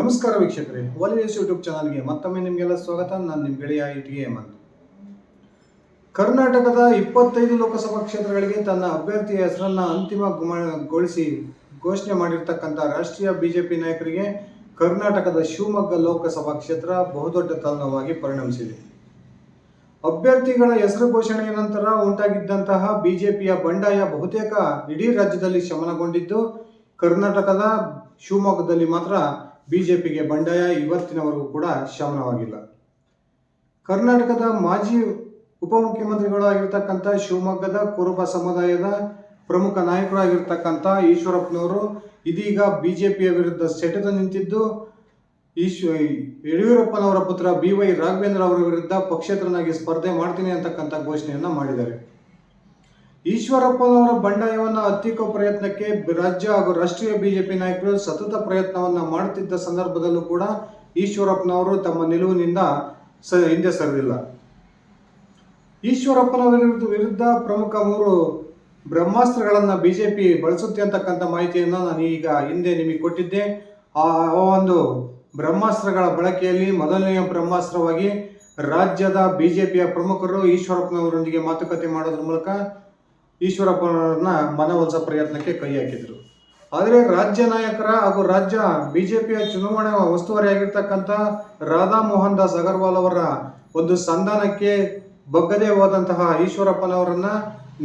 ನಮಸ್ಕಾರ ವೀಕ್ಷಕರೇ ವಾಲಿ news YouTube ಚಾನಲ್ಗೆ ಮತ್ತೊಮ್ಮೆ ನಿಮಗೆಲ್ಲ ಸ್ವಾಗತ. ನಾನು ನಿಮ್ಮ ಗೆಳೆಯ ಇಟಿಗೆ ಹೇಮಂತ್. ಕರ್ನಾಟಕದ ಇಪ್ಪತ್ತೈದು ಲೋಕಸಭಾ ಕ್ಷೇತ್ರಗಳಿಗೆ ತನ್ನ ಅಭ್ಯರ್ಥಿಯ ಹೆಸರನ್ನ ಅಂತಿಮಗೊಳಿಸಿ ಘೋಷಣೆ ಮಾಡಿರ್ತಕ್ಕಂಥ ರಾಷ್ಟ್ರೀಯ ಬಿಜೆಪಿ ನಾಯಕರಿಗೆ ಕರ್ನಾಟಕದ ಶಿವಮೊಗ್ಗ ಲೋಕಸಭಾ ಕ್ಷೇತ್ರ ಬಹುದೊಡ್ಡ ತಾಣವಾಗಿ ಪರಿಣಮಿಸಿದೆ. ಅಭ್ಯರ್ಥಿಗಳ ಹೆಸರು ಘೋಷಣೆಯ ನಂತರ ಉಂಟಾಗಿದ್ದಂತಹ ಬಿಜೆಪಿಯ ಬಂಡಾಯ ಬಹುತೇಕ ಇಡೀ ರಾಜ್ಯದಲ್ಲಿ ಶಮನಗೊಂಡಿದ್ದು, ಕರ್ನಾಟಕದ ಶಿವಮೊಗ್ಗದಲ್ಲಿ ಮಾತ್ರ ಬಿಜೆಪಿಗೆ ಬಂಡಾಯ ಇವತ್ತಿನವರೆಗೂ ಕೂಡ ಶಮನವಾಗಿಲ್ಲ. ಕರ್ನಾಟಕದ ಮಾಜಿ ಉಪಮುಖ್ಯಮಂತ್ರಿಗಳಾಗಿರ್ತಕ್ಕಂಥ ಶಿವಮೊಗ್ಗದ ಕುರುಬ ಸಮುದಾಯದ ಪ್ರಮುಖ ನಾಯಕರಾಗಿರ್ತಕ್ಕಂಥ ಈಶ್ವರಪ್ಪನವರು ಇದೀಗ ಬಿಜೆಪಿಯ ವಿರುದ್ಧ ಸೆಟೆದು ನಿಂತಿದ್ದು ಈಶ್ವ ಯಡಿಯೂರಪ್ಪನವರ ಪುತ್ರ ಬಿ ವೈ ರಾಘವೇಂದ್ರ ಅವರ ವಿರುದ್ಧ ಪಕ್ಷೇತರನಾಗಿ ಸ್ಪರ್ಧೆ ಮಾಡ್ತೀನಿ ಅಂತಕ್ಕಂಥ ಘೋಷಣೆಯನ್ನು ಮಾಡಿದ್ದಾರೆ. ಈಶ್ವರಪ್ಪನವರ ಬಂಡಾಯವನ್ನು ಹತ್ತಿಕ್ಕೋ ಪ್ರಯತ್ನಕ್ಕೆ ರಾಜ್ಯ ಹಾಗೂ ರಾಷ್ಟ್ರೀಯ ಬಿಜೆಪಿ ನಾಯಕರು ಸತತ ಪ್ರಯತ್ನವನ್ನ ಮಾಡುತ್ತಿದ್ದ ಸಂದರ್ಭದಲ್ಲೂ ಕೂಡ ಈಶ್ವರಪ್ಪನವರು ತಮ್ಮ ನಿಲುವಿನಿಂದ ಸ ಹಿಂದೆ ಸರಿದಿಲ್ಲ. ಈಶ್ವರಪ್ಪನವರ ವಿರುದ್ಧ ಪ್ರಮುಖ ಮೂರು ಬ್ರಹ್ಮಾಸ್ತ್ರಗಳನ್ನು ಬಿಜೆಪಿ ಬಳಸುತ್ತೆ ಅಂತಕ್ಕಂಥ ಮಾಹಿತಿಯನ್ನು ನಾನು ಈಗ ಹಿಂದೆ ನಿಮಗೆ ಕೊಟ್ಟಿದ್ದೆ. ಆ ಒಂದು ಬ್ರಹ್ಮಾಸ್ತ್ರಗಳ ಬಳಕೆಯಲ್ಲಿ ಮೊದಲನೆಯ ಬ್ರಹ್ಮಾಸ್ತ್ರವಾಗಿ ರಾಜ್ಯದ ಬಿಜೆಪಿಯ ಪ್ರಮುಖರು ಈಶ್ವರಪ್ಪನವರೊಂದಿಗೆ ಮಾತುಕತೆ ಮಾಡೋದ್ರ ಮೂಲಕ ಈಶ್ವರಪ್ಪನವರನ್ನ ಮನವೊಲಿಸೋ ಪ್ರಯತ್ನಕ್ಕೆ ಕೈ ಹಾಕಿದ್ರು. ಆದರೆ ರಾಜ್ಯ ನಾಯಕರ ಹಾಗೂ ರಾಜ್ಯ ಬಿಜೆಪಿಯ ಚುನಾವಣೆ ಉಸ್ತುವಾರಿಯಾಗಿರ್ತಕ್ಕಂಥ ರಾಧಾ ಮೋಹನ್ ದಾಸ್ ಅಗರ್ವಾಲ್ ಅವರ ಒಂದು ಸಂಧಾನಕ್ಕೆ ಬಗ್ಗದೆ ಹೋದಂತಹ ಈಶ್ವರಪ್ಪನವರನ್ನ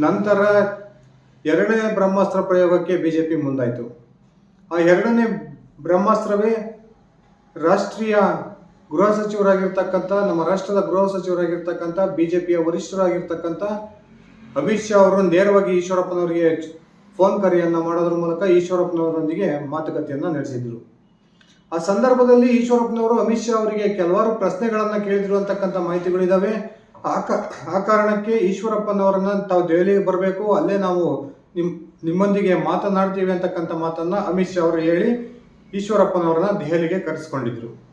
ನಂತರ ಎರಡನೇ ಬ್ರಹ್ಮಾಸ್ತ್ರ ಪ್ರಯೋಗಕ್ಕೆ ಬಿಜೆಪಿ ಮುಂದಾಯಿತು. ಆ ಎರಡನೇ ಬ್ರಹ್ಮಾಸ್ತ್ರವೇ ರಾಷ್ಟ್ರೀಯ ಗೃಹ ಸಚಿವರಾಗಿರ್ತಕ್ಕಂಥ ನಮ್ಮ ರಾಷ್ಟ್ರದ ಗೃಹ ಸಚಿವರಾಗಿರ್ತಕ್ಕಂಥ ಬಿಜೆಪಿಯ ವರಿಷ್ಠರಾಗಿರ್ತಕ್ಕಂಥ ಅಮಿತ್ ಶಾ ಅವರು ನೇರವಾಗಿ ಈಶ್ವರಪ್ಪನವರಿಗೆ ಫೋನ್ ಕರೆಯನ್ನ ಮಾಡೋದ್ರ ಮೂಲಕ ಈಶ್ವರಪ್ಪನವರೊಂದಿಗೆ ಮಾತುಕತೆಯನ್ನ ನಡೆಸಿದ್ರು. ಆ ಸಂದರ್ಭದಲ್ಲಿ ಈಶ್ವರಪ್ಪನವರು ಅಮಿತ್ ಶಾ ಅವರಿಗೆ ಕೆಲವಾರು ಪ್ರಶ್ನೆಗಳನ್ನ ಕೇಳಿದ್ರು ಅಂತಕ್ಕಂಥ ಕ- ಆ ಕಾರಣಕ್ಕೆ ಈಶ್ವರಪ್ಪನವರನ್ನ ತಾವು ದೆಹಲಿಗೆ ಬರಬೇಕು, ಅಲ್ಲೇ ನಾವು ನಿಮ್, ನಿಮ್ಮೊಂದಿಗೆ ಮಾತನಾಡ್ತೀವಿ ಅಂತಕ್ಕಂಥ ಮಾತನ್ನ ಅಮಿತ್ ಶಾ ಅವರು ಹೇಳಿ ಈಶ್ವರಪ್ಪನವರನ್ನ ದೆಹಲಿಗೆ ಕರೆಸ್ಕೊಂಡಿದ್ರು.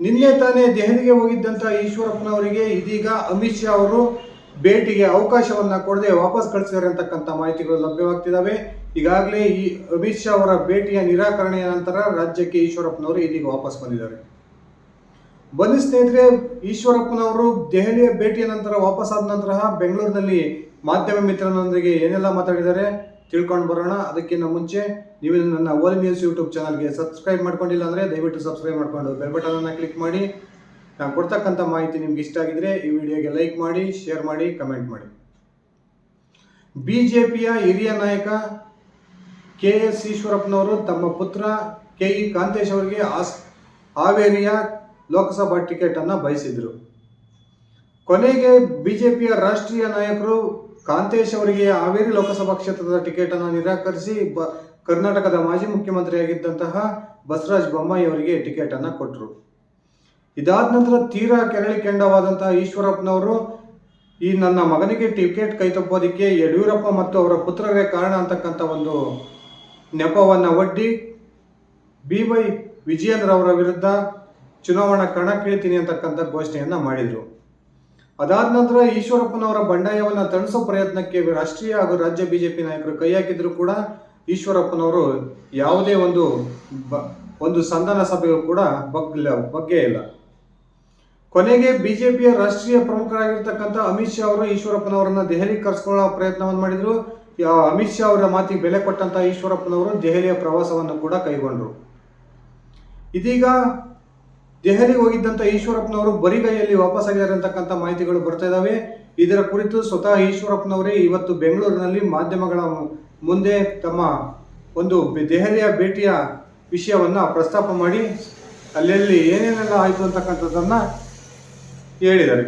ನಿನ್ನೆ ತಾನೇ ದೆಹಲಿಗೆ ಹೋಗಿದ್ದಂಥ ಈಶ್ವರಪ್ಪನವರಿಗೆ ಇದೀಗ ಅಮಿತ್ ಶಾ ಅವರು ಭೇಟಿಗೆ ಅವಕಾಶವನ್ನ ಕೊಡದೆ ವಾಪಸ್ ಕಳಿಸಿದ್ದಾರೆ ಅಂತಕ್ಕಂಥ ಮಾಹಿತಿಗಳು ಲಭ್ಯವಾಗ್ತಿದ್ದಾವೆ. ಈಗಾಗಲೇ ಈ ಅಮಿತ್ ಶಾ ಅವರ ಭೇಟಿಯ ನಿರಾಕರಣೆಯ ನಂತರ ರಾಜ್ಯಕ್ಕೆ ಈಶ್ವರಪ್ಪನವರು ಇದೀಗ ವಾಪಸ್ ಬಂದಿದ್ದಾರೆ. ಬನ್ನಿ ಸ್ನೇಹಿತರೆ, ಈಶ್ವರಪ್ಪನವರು ದೆಹಲಿಯ ಭೇಟಿಯ ನಂತರ ವಾಪಸ್ ಆದ ನಂತರ ಬೆಂಗಳೂರಿನಲ್ಲಿ ಮಾಧ್ಯಮ ಮಿತ್ರನೊಂದಿಗೆ ಏನೆಲ್ಲ ಮಾತಾಡಿದ್ದಾರೆ ತಿಳ್ಕೊಂಡು ಬರೋಣ. ಅದಕ್ಕಿಂತ ಮುಂಚೆ ನೀವು ನನ್ನ ಓಲಿ ನ್ಯೂಸ್ ಯೂಟ್ಯೂಬ್ ಚಾನಲ್ಗೆ ಸಬ್ಸ್ಕ್ರೈಬ್ ಮಾಡ್ಕೊಂಡಿಲ್ಲ ಅಂದರೆ ದಯವಿಟ್ಟು ಸಬ್ಸ್ಕ್ರೈಬ್ ಮಾಡ್ಕೊಂಡು ಬೆಲ್ ಬಟನನ್ನು ಕ್ಲಿಕ್ ಮಾಡಿ. ನಾನು ಕೊಡ್ತಕ್ಕಂಥ ಮಾಹಿತಿ ನಿಮ್ಗೆ ಇಷ್ಟ ಆಗಿದ್ರೆ ಈ ವಿಡಿಯೋಗೆ ಲೈಕ್ ಮಾಡಿ, ಶೇರ್ ಮಾಡಿ, ಕಮೆಂಟ್ ಮಾಡಿ. ಬಿ ಜೆ ಪಿಯ ಹಿರಿಯ ನಾಯಕ ಕೆ ಎಸ್ ಈಶ್ವರಪ್ಪನವರು ತಮ್ಮ ಪುತ್ರ ಕೆ ಇ ಕಾಂತೇಶ್ ಅವರಿಗೆ ಆಸ್, ಹಾವೇರಿಯ ಲೋಕಸಭಾ ಟಿಕೆಟನ್ನು ಬಯಸಿದರು. ಕೊನೆಗೆ ಬಿಜೆಪಿಯ ರಾಷ್ಟ್ರೀಯ ನಾಯಕರು ಕಾಂತೇಶ್ ಅವರಿಗೆ ಹಾವೇರಿ ಲೋಕಸಭಾ ಕ್ಷೇತ್ರದ ಟಿಕೆಟನ್ನು ನಿರಾಕರಿಸಿ ಬ, ಕರ್ನಾಟಕದ ಮಾಜಿ ಮುಖ್ಯಮಂತ್ರಿಯಾಗಿದ್ದಂತಹ ಬಸವರಾಜ ಬೊಮ್ಮಾಯಿ ಅವರಿಗೆ ಟಿಕೆಟನ್ನು ಕೊಟ್ಟರು ಇದಾದ ನಂತರ ತೀರಾ ಕೆರಳಿ ಕೆಂಡವಾದಂತಹ ಈಶ್ವರಪ್ಪನವರು ಈ ನನ್ನ ಮಗನಿಗೆ ಟಿಕೆಟ್ ಕೈತಪ್ಪೋದಕ್ಕೆ ಯಡಿಯೂರಪ್ಪ ಮತ್ತು ಅವರ ಪುತ್ರರೇ ಕಾರಣ ಅಂತಕ್ಕಂಥ ಒಂದು ನೆಪವನ್ನು ಒಡ್ಡಿ ಬಿ ವೈ ವಿಜಯೇಂದ್ರ ಅವರ ವಿರುದ್ಧ ಚುನಾವಣಾ ಕಣಕ್ಕಿಳಿತೀನಿ ಅಂತಕ್ಕಂಥ ಘೋಷಣೆಯನ್ನ ಮಾಡಿದರು. ಅದಾದ ನಂತರ ಈಶ್ವರಪ್ಪನವರ ಬಂಡಾಯವನ್ನು ತಣಿಸೋ ಪ್ರಯತ್ನಕ್ಕೆ ರಾಷ್ಟ್ರೀಯ ಹಾಗೂ ರಾಜ್ಯ ಬಿಜೆಪಿ ನಾಯಕರು ಕೈ ಹಾಕಿದ್ರು ಕೂಡ ಈಶ್ವರಪ್ಪನವರು ಯಾವುದೇ ಒಂದು ಬ ಒಂದು ಸಂಧಾನ ಸಭೆಯು ಕೂಡ ಬಗ್ಲ ಬಗ್ಗೆ ಇಲ್ಲ. ಕೊನೆಗೆ ಬಿಜೆಪಿಯ ರಾಷ್ಟ್ರೀಯ ಪ್ರಮುಖರಾಗಿರ್ತಕ್ಕಂಥ ಅಮಿತ್ ಶಾ ಅವರು ಈಶ್ವರಪ್ಪನವರನ್ನ ದೆಹಲಿಗೆ ಕರೆಸ್ಕೊಳ್ಳೋ ಪ್ರಯತ್ನವನ್ನು ಮಾಡಿದ್ರು. ಅಮಿತ್ ಶಾ ಅವರ ಮಾತಿಗೆ ಬೆಲೆ ಕೊಟ್ಟಂತ ಈಶ್ವರಪ್ಪನವರು ದೆಹಲಿಯ ಪ್ರವಾಸವನ್ನು ಕೂಡ ಕೈಗೊಂಡರು. ಇದೀಗ ದೆಹಲಿಗೆ ಹೋಗಿದ್ದಂಥ ಈಶ್ವರಪ್ಪನವರು ಬರಿಗೈಯಲ್ಲಿ ವಾಪಸ್ ಆಗಿದ್ದಾರೆ ಅಂತಕ್ಕಂಥ ಮಾಹಿತಿಗಳು ಬರ್ತಾ ಇದ್ದಾವೆ ಇದರ ಕುರಿತು ಸ್ವತಃ ಈಶ್ವರಪ್ಪನವರೇ ಇವತ್ತು ಬೆಂಗಳೂರಿನಲ್ಲಿ ಮಾಧ್ಯಮಗಳ ಮುಂದೆ ತಮ್ಮ ಒಂದು ದೆಹಲಿಯ ಭೇಟಿಯ ವಿಷಯವನ್ನ ಪ್ರಸ್ತಾಪ ಮಾಡಿ, ಅಲ್ಲೆಲ್ಲಿ ಏನೇನೆಲ್ಲ ಆಯಿತು ಅಂತಕ್ಕಂಥದ್ದನ್ನ ಹೇಳಿದ್ದಾರೆ.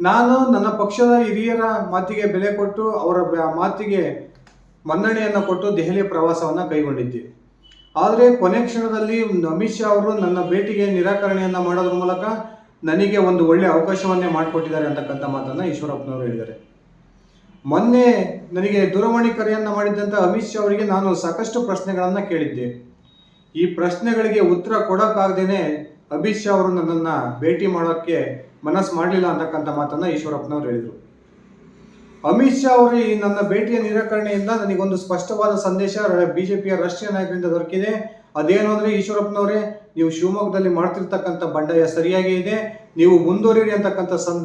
ನಾನು ನನ್ನ ಪಕ್ಷದ ಹಿರಿಯರ ಮಾತಿಗೆ ಬೆಲೆ ಕೊಟ್ಟು ಅವರ ಮಾತಿಗೆ ಮನ್ನಣೆಯನ್ನು ಕೊಟ್ಟು ದೆಹಲಿ ಪ್ರವಾಸವನ್ನು ಕೈಗೊಂಡಿದ್ದೆ. ಆದರೆ ಕೊನೆ ಕ್ಷಣದಲ್ಲಿ ಅಮಿತ್ ಶಾ ಅವರು ನನ್ನ ಭೇಟಿಗೆ ನಿರಾಕರಣೆಯನ್ನು ಮಾಡೋದ್ರ ಮೂಲಕ ನನಗೆ ಒಂದು ಒಳ್ಳೆಯ ಅವಕಾಶವನ್ನೇ ಮಾಡಿಕೊಟ್ಟಿದ್ದಾರೆ ಅಂತಕ್ಕಂಥ ಮಾತನ್ನು ಈಶ್ವರಪ್ಪನವರು ಹೇಳಿದ್ದಾರೆ. ಮೊನ್ನೆ ನನಗೆ ದೂರವಾಣಿ ಕರೆಯನ್ನು ಮಾಡಿದ್ದಂಥ ಅಮಿತ್ ಶಾ ಅವರಿಗೆ ನಾನು ಸಾಕಷ್ಟು ಪ್ರಶ್ನೆಗಳನ್ನು ಕೇಳಿದ್ದೆ. ಈ ಪ್ರಶ್ನೆಗಳಿಗೆ ಉತ್ತರ ಕೊಡೋಕ್ಕಾಗ್ದೇನೆ ಅಮಿತ್ ಶಾ ಅವರು ನನ್ನನ್ನು ಭೇಟಿ ಮಾಡೋಕ್ಕೆ ಮನಸ್ಸು ಮಾಡಲಿಲ್ಲ ಅಂತಕ್ಕಂಥ ಮಾತನ್ನು ಈಶ್ವರಪ್ಪನವರು ಹೇಳಿದರು. ಅಮಿತ್ ಶಾ ಅವರು ಈ ನನ್ನ ಭೇಟಿಯ ನಿರಾಕರಣೆಯಿಂದ ನನಗೊಂದು ಸ್ಪಷ್ಟವಾದ ಸಂದೇಶ ಬಿಜೆಪಿಯ ರಾಷ್ಟ್ರೀಯ ನಾಯಕರಿಂದ ದೊರಕಿದೆ. ಅದೇನು ಅಂದರೆ ಈಶ್ವರಪ್ಪನವರೇ, ನೀವು ಶಿವಮೊಗ್ಗದಲ್ಲಿ ಮಾಡ್ತಿರ್ತಕ್ಕಂಥ ಬಂಡಾಯ ಸರಿಯಾಗಿ ಇದೆ. ನೀವು ಮುಂದುವರಿಯಿರಿ ಅಂತಕ್ಕಂಥ ಸಂ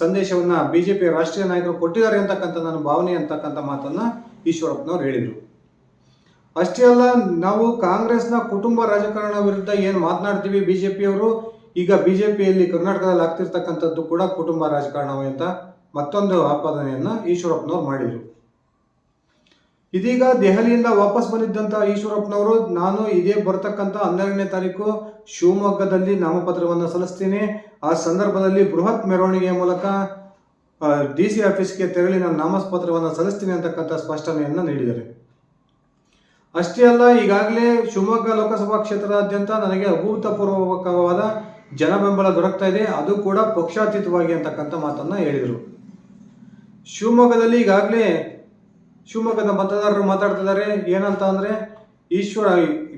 ಸಂದೇಶವನ್ನು ಬಿ ಜೆ ಪಿ ರಾಷ್ಟ್ರೀಯ ನಾಯಕರು ಕೊಟ್ಟಿದ್ದಾರೆ ಅಂತಕ್ಕಂಥ ನನ್ನ ಭಾವನೆ ಅಂತಕ್ಕಂಥ ಮಾತನ್ನು ಈಶ್ವರಪ್ಪನವ್ರು ಹೇಳಿದರು. ಅಷ್ಟೇ ಅಲ್ಲ, ನಾವು ಕಾಂಗ್ರೆಸ್ನ ಕುಟುಂಬ ರಾಜಕಾರಣ ವಿರುದ್ಧ ಏನು ಮಾತನಾಡ್ತೀವಿ ಬಿ ಜೆ ಪಿಯವರು ಈಗ ಬಿ ಜೆ ಪಿಯಲ್ಲಿ ಕರ್ನಾಟಕದಲ್ಲಿ ಆಗ್ತಿರ್ತಕ್ಕಂಥದ್ದು ಕೂಡ ಕುಟುಂಬ ರಾಜಕಾರಣವೇ ಅಂತ ಮತ್ತೊಂದು ಆಪಾದನೆಯನ್ನು ಈಶ್ವರಪ್ಪನವ್ರು ಮಾಡಿದರು. ಇದೀಗ ದೆಹಲಿಯಿಂದ ವಾಪಸ್ ಬಂದಿದ್ದಂಥ ಈಶ್ವರಪ್ಪನವರು, ನಾನು ಇದೇ ಬರ್ತಕ್ಕಂಥ ಹನ್ನೆರಡನೇ ತಾರೀಕು ಶಿವಮೊಗ್ಗದಲ್ಲಿ ನಾಮಪತ್ರವನ್ನು ಸಲ್ಲಿಸ್ತೀನಿ. ಆ ಸಂದರ್ಭದಲ್ಲಿ ಬೃಹತ್ ಮೆರವಣಿಗೆಯ ಮೂಲಕ ಡಿ ಸಿ ಆಫೀಸ್ಗೆ ತೆರಳಿ ನಾನು ನಾಮಪತ್ರವನ್ನು ಸಲ್ಲಿಸ್ತೀನಿ ಅಂತಕ್ಕಂಥ ಸ್ಪಷ್ಟನೆಯನ್ನು ನೀಡಿದ್ದಾರೆ. ಅಷ್ಟೇ ಅಲ್ಲ, ಈಗಾಗಲೇ ಶಿವಮೊಗ್ಗ ಲೋಕಸಭಾ ಕ್ಷೇತ್ರದಾದ್ಯಂತ ನನಗೆ ಅಭೂತಪೂರ್ವಕವಾದ ಜನ ಬೆಂಬಲ ದೊರಕ್ತಾ ಇದೆ. ಅದು ಕೂಡ ಪಕ್ಷಾತೀತವಾಗಿ ಅಂತಕ್ಕಂಥ ಮಾತನ್ನು ಹೇಳಿದರು. ಶಿವಮೊಗ್ಗದಲ್ಲಿ ಈಗಾಗಲೇ ಶಿವಮೊಗ್ಗದ ಮತದಾರರು ಮಾತಾಡ್ತಿದ್ದಾರೆ. ಏನಂತ ಅಂದರೆ, ಈಶ್ವರ,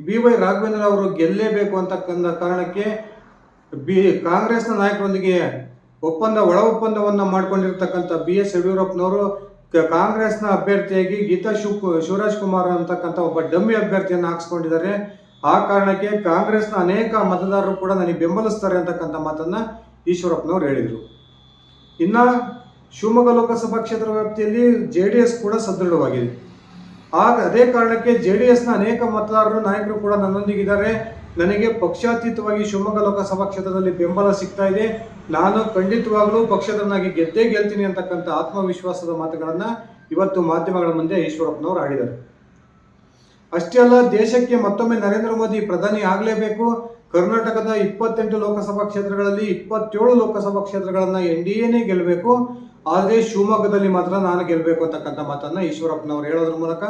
ಬಿ ವೈ ರಾಘವೇಂದ್ರ ಅವರು ಗೆಲ್ಲೇಬೇಕು ಅಂತಕ್ಕಂಥ ಕಾರಣಕ್ಕೆ ಬಿ, ಕಾಂಗ್ರೆಸ್ನ ನಾಯಕರೊಂದಿಗೆ ಒಪ್ಪಂದ, ಒಳ ಒಪ್ಪಂದವನ್ನು ಮಾಡ್ಕೊಂಡಿರ್ತಕ್ಕಂಥ ಬಿ ಎಸ್ ಯಡಿಯೂರಪ್ಪನವರು ಕಾಂಗ್ರೆಸ್ನ ಅಭ್ಯರ್ಥಿಯಾಗಿ ಗೀತಾ ಶಿವ್ ಶಿವರಾಜ್ ಕುಮಾರ್ ಅಂತಕ್ಕಂಥ ಒಬ್ಬ ಡಮ್ಮಿ ಅಭ್ಯರ್ಥಿಯನ್ನು ಹಾಕ್ಸ್ಕೊಂಡಿದ್ದಾರೆ. ಆ ಕಾರಣಕ್ಕೆ ಕಾಂಗ್ರೆಸ್ನ ಅನೇಕ ಮತದಾರರು ಕೂಡ ನನಗೆ ಬೆಂಬಲಿಸ್ತಾರೆ ಅಂತಕ್ಕಂಥ ಮಾತನ್ನು ಈಶ್ವರಪ್ಪನವರು ಹೇಳಿದರು. ಇನ್ನು ಶಿವಮೊಗ್ಗ ಲೋಕಸಭಾ ಕ್ಷೇತ್ರ ವ್ಯಾಪ್ತಿಯಲ್ಲಿ ಜೆ ಡಿ ಎಸ್ ಕೂಡ ಸದೃಢವಾಗಿದೆ. ಆಗ ಅದೇ ಕಾರಣಕ್ಕೆ ಜೆ ಡಿ ಎಸ್ನ ಅನೇಕ ಮತದಾರರು, ನಾಯಕರು ಕೂಡ ನನ್ನೊಂದಿಗಿದ್ದಾರೆ. ನನಗೆ ಪಕ್ಷಾತೀತವಾಗಿ ಶಿವಮೊಗ್ಗ ಲೋಕಸಭಾ ಕ್ಷೇತ್ರದಲ್ಲಿ ಬೆಂಬಲ ಸಿಗ್ತಾ ಇದೆ. ನಾನು ಖಂಡಿತವಾಗ್ಲೂ ಪಕ್ಷದನ್ನಾಗಿ ಗೆದ್ದೇ ಗೆಲ್ತೀನಿ ಅಂತಕ್ಕಂಥ ಆತ್ಮವಿಶ್ವಾಸದ ಮಾತುಗಳನ್ನು ಇವತ್ತು ಮಾಧ್ಯಮಗಳ ಮುಂದೆ ಈಶ್ವರಪ್ಪನವರು ಆಡಿದರು ಅಷ್ಟೇ ಅಲ್ಲ, ದೇಶಕ್ಕೆ ಮತ್ತೊಮ್ಮೆ ನರೇಂದ್ರ ಮೋದಿ ಪ್ರಧಾನಿ ಆಗಲೇಬೇಕು. ಕರ್ನಾಟಕದ ಇಪ್ಪತ್ತೆಂಟು ಲೋಕಸಭಾ ಕ್ಷೇತ್ರಗಳಲ್ಲಿ ಇಪ್ಪತ್ತೇಳು ಲೋಕಸಭಾ ಕ್ಷೇತ್ರಗಳನ್ನು ಎನ್ ಡಿ ಎನೇ ಗೆಲ್ಲಬೇಕು ಆದರೆ ಶಿವಮೊಗ್ಗದಲ್ಲಿ ಮಾತ್ರ ನಾನು ಗೆಲ್ಲಬೇಕು ಅಂತಕ್ಕಂಥ ಮಾತನ್ನು ಈಶ್ವರಪ್ಪನವರು ಹೇಳೋದ್ರ ಮೂಲಕ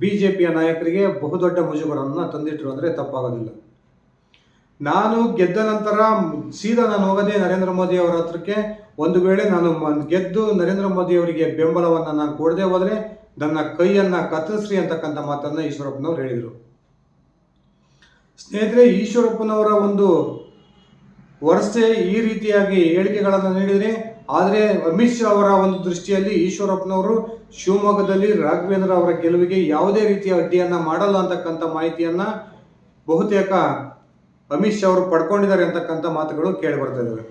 ಬಿ ಜೆ ಪಿಯ ನಾಯಕರಿಗೆ ಬಹುದೊಡ್ಡ ಮುಜುಗರವನ್ನು ತಂದಿಟ್ಟರು ಅಂದರೆ ತಪ್ಪಾಗೋದಿಲ್ಲ. ನಾನು ಗೆದ್ದ ನಂತರ ಸೀದಾ ನಾನು ಹೋಗದೆ ನರೇಂದ್ರ ಮೋದಿ ಅವರ ಹತ್ರಕ್ಕೆ. ಒಂದು ವೇಳೆ ನಾನು ಗೆದ್ದು ನರೇಂದ್ರ ಮೋದಿ ಅವರಿಗೆ ಬೆಂಬಲವನ್ನು ನಾನು ಕೊಡದೆ ಹೋದರೆ ನನ್ನ ಕೈಯನ್ನು ಕತ್ತರಿಸ್ರಿ ಅಂತಕ್ಕಂಥ ಮಾತನ್ನು ಈಶ್ವರಪ್ಪನವರು ಹೇಳಿದರು. ಸ್ನೇಹಿತರೆ, ಈಶ್ವರಪ್ಪನವರ ಒಂದು ವರ್ಷೆ ಈ ರೀತಿಯಾಗಿ ಹೇಳಿಕೆಗಳನ್ನು ನೀಡಿದರೆ, ಆದರೆ ಅಮಿತ್ ಶಾ ಅವರ ಒಂದು ದೃಷ್ಟಿಯಲ್ಲಿ ಈಶ್ವರಪ್ಪನವರು ಶಿವಮೊಗ್ಗದಲ್ಲಿ ರಾಘವೇಂದ್ರ ಅವರ ಗೆಲುವಿಗೆ ಯಾವುದೇ ರೀತಿಯ ಅಡ್ಡಿಯನ್ನು ಮಾಡಲ್ಲ ಅಂತಕ್ಕಂಥ ಮಾಹಿತಿಯನ್ನು ಬಹುತೇಕ ಅಮಿತ್ ಶಾ ಅವರು ಪಡ್ಕೊಂಡಿದ್ದಾರೆ ಅಂತಕ್ಕಂಥ ಮಾತುಗಳು ಕೇಳಿ ಬರ್ತಾ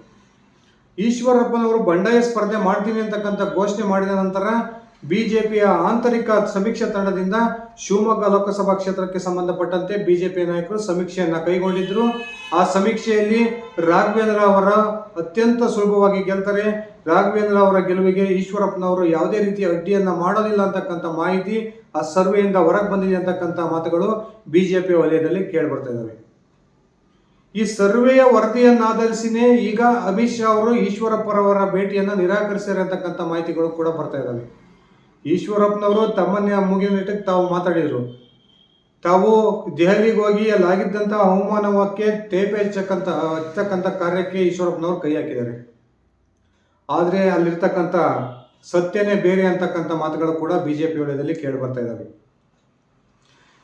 ಈಶ್ವರಪ್ಪನವರು ಬಂಡಾಯ ಸ್ಪರ್ಧೆ ಮಾಡ್ತೀನಿ ಅಂತಕ್ಕಂಥ ಘೋಷಣೆ ಮಾಡಿದ ನಂತರ ಬಿಜೆಪಿಯ ಆಂತರಿಕ ಸಮೀಕ್ಷಾ ತಂಡದಿಂದ ಶಿವಮೊಗ್ಗ ಲೋಕಸಭಾ ಕ್ಷೇತ್ರಕ್ಕೆ ಸಂಬಂಧಪಟ್ಟಂತೆ ಬಿಜೆಪಿ ನಾಯಕರು ಸಮೀಕ್ಷೆಯನ್ನು ಕೈಗೊಂಡಿದ್ದರು ಆ ಸಮೀಕ್ಷೆಯಲ್ಲಿ ರಾಘವೇಂದ್ರ ಅವರ ಅತ್ಯಂತ ಸುಲಭವಾಗಿ ಗೆಲ್ತಾರೆ. ರಾಘವೇಂದ್ರ ಅವರ ಗೆಲುವಿಗೆ ಈಶ್ವರಪ್ಪನವರು ಯಾವುದೇ ರೀತಿಯ ಅಡ್ಡಿಯನ್ನು ಮಾಡೋದಿಲ್ಲ ಅಂತಕ್ಕಂಥ ಮಾಹಿತಿ ಆ ಸರ್ವೆಯಿಂದ ಹೊರಗೆ ಬಂದಿದೆ ಅಂತಕ್ಕಂಥ ಮಾತುಗಳು ಬಿಜೆಪಿ ವಲಯದಲ್ಲಿ ಕೇಳಿಬರ್ತಾ ಇದ್ದಾವೆ. ಈ ಸರ್ವೆಯ ವರದಿಯನ್ನಾಧರಿಸಿನೇ ಈಗ ಅಮಿತ್ ಶಾ ಅವರು ಈಶ್ವರಪ್ಪರವರ ಭೇಟಿಯನ್ನು ನಿರಾಕರಿಸಿದ್ದಾರೆ ಅಂತಕ್ಕಂಥ ಮಾಹಿತಿಗಳು ಕೂಡ ಬರ್ತಾ ಇದ್ದಾವೆ ಈಶ್ವರಪ್ಪನವರು ತಮ್ಮನ್ನೇ ಮುಗಿನಿಟ್ಟಕ್ಕೆ ತಾವು ಮಾತಾಡಿದರು. ತಾವು ದೆಹಲಿಗೆ ಹೋಗಿ ಅಲ್ಲಾಗಿದ್ದಂಥ ಅವಮಾನಕ್ಕೆ ತೇಪೆ ಹಚ್ಚಕ್ಕಂಥ ಹಚ್ಚಕ್ಕಂಥ ಕಾರ್ಯಕ್ಕೆ ಈಶ್ವರಪ್ಪನವರು ಕೈ ಹಾಕಿದ್ದಾರೆ. ಆದರೆ ಅಲ್ಲಿರ್ತಕ್ಕಂಥ ಸತ್ಯನೇ ಬೇರೆ ಅಂತಕ್ಕಂಥ ಮಾತುಗಳು ಕೂಡ ಬಿ ಜೆ ಪಿ ವಲಯದಲ್ಲಿ ಕೇಳಿ ಬರ್ತಾ ಇದ್ದಾವೆ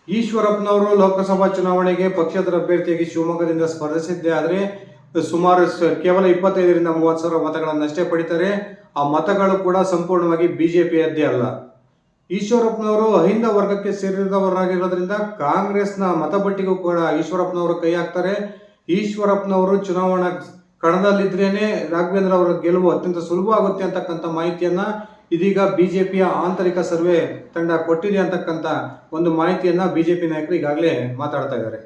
ಈಶ್ವರಪ್ಪನವರು ಲೋಕಸಭಾ ಚುನಾವಣೆಗೆ ಪಕ್ಷೇತರ ಅಭ್ಯರ್ಥಿಯಾಗಿ ಶಿವಮೊಗ್ಗದಿಂದ ಸ್ಪರ್ಧಿಸಿದ್ದೆ ಆದರೆ, ಸುಮಾರು ಕೇವಲ ಇಪ್ಪತ್ತೈದರಿಂದ ಮೂವತ್ತು ಸಾವಿರ ಮತಗಳನ್ನಷ್ಟೇ ಪಡಿತಾರೆ. ಆ ಮತಗಳು ಕೂಡ ಸಂಪೂರ್ಣವಾಗಿ ಬಿಜೆಪಿಯದ್ದೇ ಅಲ್ಲ. ಈಶ್ವರಪ್ಪನವರು ಅಹಿಂದ ವರ್ಗಕ್ಕೆ ಸೇರಿದವರಾಗಿರೋದ್ರಿಂದ ಕಾಂಗ್ರೆಸ್ನ ಮತಪಟ್ಟಿಗೂ ಕೂಡ ಈಶ್ವರಪ್ಪನವರು ಕೈ ಹಾಕ್ತಾರೆ. ಈಶ್ವರಪ್ಪನವರು ಚುನಾವಣಾ ಕಣದಲ್ಲಿದ್ರೇನೆ ರಾಘವೇಂದ್ರ ಅವರ ಗೆಲುವು ಅತ್ಯಂತ ಸುಲಭ ಆಗುತ್ತೆ ಅಂತಕ್ಕಂಥ ಮಾಹಿತಿಯನ್ನ ಇದೀಗ ಬಿಜೆಪಿಯ ಆಂತರಿಕ ಸರ್ವೆ ತಂಡ ಕೊಟ್ಟಿದೆ ಅಂತಕ್ಕಂಥ ಒಂದು ಮಾಹಿತಿಯನ್ನ ಬಿಜೆಪಿ ನಾಯಕರು ಈಗಾಗಲೇ ಮಾತಾಡ್ತಾ ಇದ್ದಾರೆ.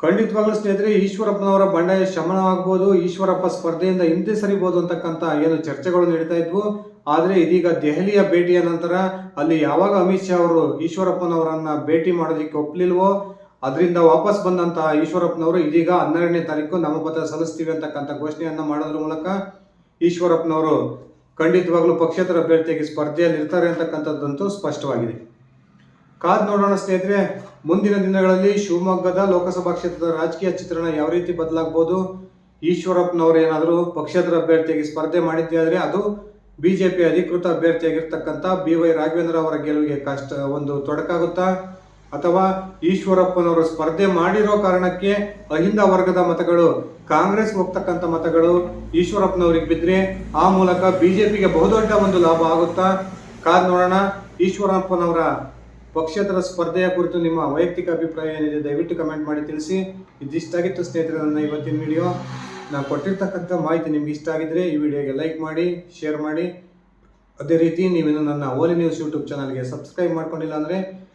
ಖಂಡಿತವಾಗ್ಲೂ ಸ್ನೇಹಿತರೆ, ಈಶ್ವರಪ್ಪನವರ ಬಂಡಾಯ ಶಮನ ಆಗ್ಬೋದು ಈಶ್ವರಪ್ಪ ಸ್ಪರ್ಧೆಯಿಂದ ಹಿಂದೆ ಸರಿಬೋದು ಅಂತಕ್ಕಂಥ ಏನು ಚರ್ಚೆಗಳು ನಡೀತಾ ಇದ್ವು. ಆದರೆ ಇದೀಗ ದೆಹಲಿಯ ಭೇಟಿಯ ನಂತರ ಅಲ್ಲಿ ಯಾವಾಗ ಅಮಿತ್ ಶಾ ಅವರು ಈಶ್ವರಪ್ಪನವರನ್ನ ಭೇಟಿ ಮಾಡೋದಕ್ಕೆ ಒಪ್ಪಲಿಲ್ವೋ ಅದರಿಂದ ವಾಪಸ್ ಬಂದಂತಹ ಈಶ್ವರಪ್ಪನವರು ಇದೀಗ ಹನ್ನೆರಡನೇ ತಾರೀಕು ನಾಮಪತ್ರ ಸಲ್ಲಿಸ್ತೀವಿ ಅಂತಕ್ಕಂಥ ಘೋಷಣೆಯನ್ನ ಮಾಡೋದ್ರ ಮೂಲಕ ಈಶ್ವರಪ್ಪನವರು ಖಂಡಿತವಾಗ್ಲೂ ಪಕ್ಷೇತರ ಅಭ್ಯರ್ಥಿಯಾಗಿ ಸ್ಪರ್ಧೆಯಲ್ಲಿ ಇರ್ತಾರೆ ಅಂತಕ್ಕಂಥದ್ದಂತೂ ಸ್ಪಷ್ಟವಾಗಿದೆ. ಕಾದ್ ನೋಡೋಣ ಸ್ನೇಹಿತರೆ, ಮುಂದಿನ ದಿನಗಳಲ್ಲಿ ಶಿವಮೊಗ್ಗದ ಲೋಕಸಭಾ ಕ್ಷೇತ್ರದ ರಾಜಕೀಯ ಚಿತ್ರಣ ಯಾವ ರೀತಿ ಬದಲಾಗ್ಬೋದು? ಈಶ್ವರಪ್ಪನವರು ಏನಾದರೂ ಪಕ್ಷೇತರ ಅಭ್ಯರ್ಥಿಯಾಗಿ ಸ್ಪರ್ಧೆ ಮಾಡಿದ್ದೆ ಆದರೆ ಅದು ಬಿಜೆಪಿ ಅಧಿಕೃತ ಅಭ್ಯರ್ಥಿಯಾಗಿರ್ತಕ್ಕಂಥ ಬಿ ವೈ ರಾಘವೇಂದ್ರ ಅವರ ಗೆಲುವಿಗೆ ಕಷ್ಟ ಒಂದು ತೊಡಕಾಗುತ್ತಾ? ಅಥವಾ ಈಶ್ವರಪ್ಪನವರು ಸ್ಪರ್ಧೆ ಮಾಡಿರೋ ಕಾರಣಕ್ಕೆ ಅಹಿಂದ ವರ್ಗದ ಮತಗಳು, ಕಾಂಗ್ರೆಸ್ ಹೋಗ್ತಕ್ಕಂಥ ಮತಗಳು ಈಶ್ವರಪ್ಪನವ್ರಿಗೆ ಬಿದ್ದರೆ ಆ ಮೂಲಕ ಬಿಜೆಪಿಗೆ ಬಹುದೊಡ್ಡ ಒಂದು ಲಾಭ ಆಗುತ್ತಾ? ಕಾದ್ ನೋಡೋಣ. ಈಶ್ವರಪ್ಪನವರ ಪಕ್ಷೇತರ ಸ್ಪರ್ಧೆಯ ಕುರಿತು ನಿಮ್ಮ ವೈಯಕ್ತಿಕ ಅಭಿಪ್ರಾಯ ಏನಿದೆ ದಯವಿಟ್ಟು ಕಮೆಂಟ್ ಮಾಡಿ ತಿಳಿಸಿ. ಇದಿಷ್ಟಾಗಿತ್ತು ಸ್ನೇಹಿತರೆ ನನ್ನ ಇವತ್ತಿನ ವಿಡಿಯೋ. ನಾನು ಕೊಟ್ಟಿರ್ತಕ್ಕಂಥ ಮಾಹಿತಿ ನಿಮ್ಗೆ ಇಷ್ಟ ಆಗಿದ್ರೆ ಈ ವಿಡಿಯೋಗೆ ಲೈಕ್ ಮಾಡಿ, ಶೇರ್ ಮಾಡಿ. ಅದೇ ರೀತಿ ನೀವೇನು ನನ್ನ ಓಲಿ ನ್ಯೂಸ್ ಯೂಟ್ಯೂಬ್ ಚಾನಲ್ಗೆ ಸಬ್ಸ್ಕ್ರೈಬ್ ಮಾಡ್ಕೊಂಡಿಲ್ಲ ಅಂದರೆ